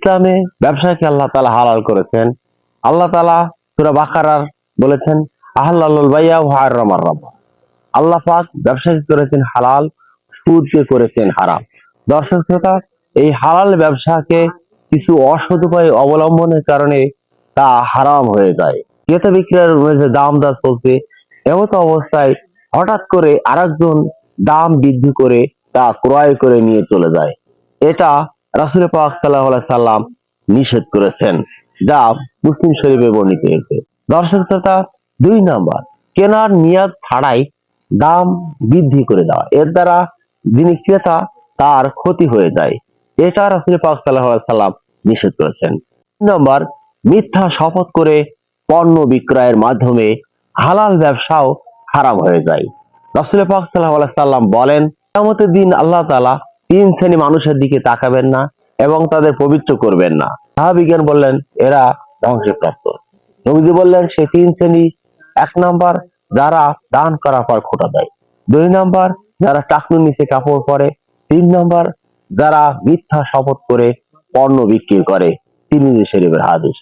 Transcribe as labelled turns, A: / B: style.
A: ইসলামে ব্যবসাকে আল্লাহ তালা হালাল করেছেন। আল্লাহ তালা সুরা বাকারার বলেছেন আহ্লাল বাইয়া হার রমার রব্বা আল্লাহ পাক ব্যবসাকে করেছেন হালাল সুদকে করেছেন হারাম। দর্শক শ্রোতা, এই হালাল ব্যবসাকে কিছু অসৎ উপায় অবলম্বনের কারণে তা হারাম হয়ে যায়। ক্রেতা বিক্রয়ের যে দাম দর চলছে, এমতো অবস্থায় হঠাৎ করে আরেকজন দাম বৃদ্ধি করে তা ক্রয় করে নিয়ে চলে যায়। এটা রাসুল পাক সাল্লাহ সাল্লাম নিষেধ করেছেন, যা মুসলিম শরীফে বর্ণিত হয়েছে। দর্শক শ্রোতা, দুই নাম্বার, কেনার নিয়াদ ছাড়াই দাম বৃদ্ধি করে দেওয়া। এর দ্বারা যিনি ক্রেতা, তার ক্ষতি হয়ে যায়। এটা রাসুল পাক সাল্লাহ সাল্লাম নিষেধ করেছেন। তিন নম্বর, মিথ্যা শপথ করে পণ্য বিক্রয়ের মাধ্যমে হালাল ব্যবসাও হারাম হয়ে যায়। রাসুল পাক সাল্লাহ সাল্লাম বলেন, কেয়ামতের দিন আল্লাহ তালা তিন শ্রেণি মানুষের দিকে তাকাবেন না এবং তাদের পবিত্র করবেন না। বিজ্ঞান বললেন, এরা ধ্বংসপ্রাপ্ত। নবীজি বললেন, সে তিন শ্রেণি, এক নাম্বার যারা দান করার পর খোটা দেয়, দুই নাম্বার যারা টাকনুর নিচে কাপড় পরে, তিন নাম্বার যারা মিথ্যা শপথ করে পণ্য বিক্রি করে। তিনি শরীফের হাদিস।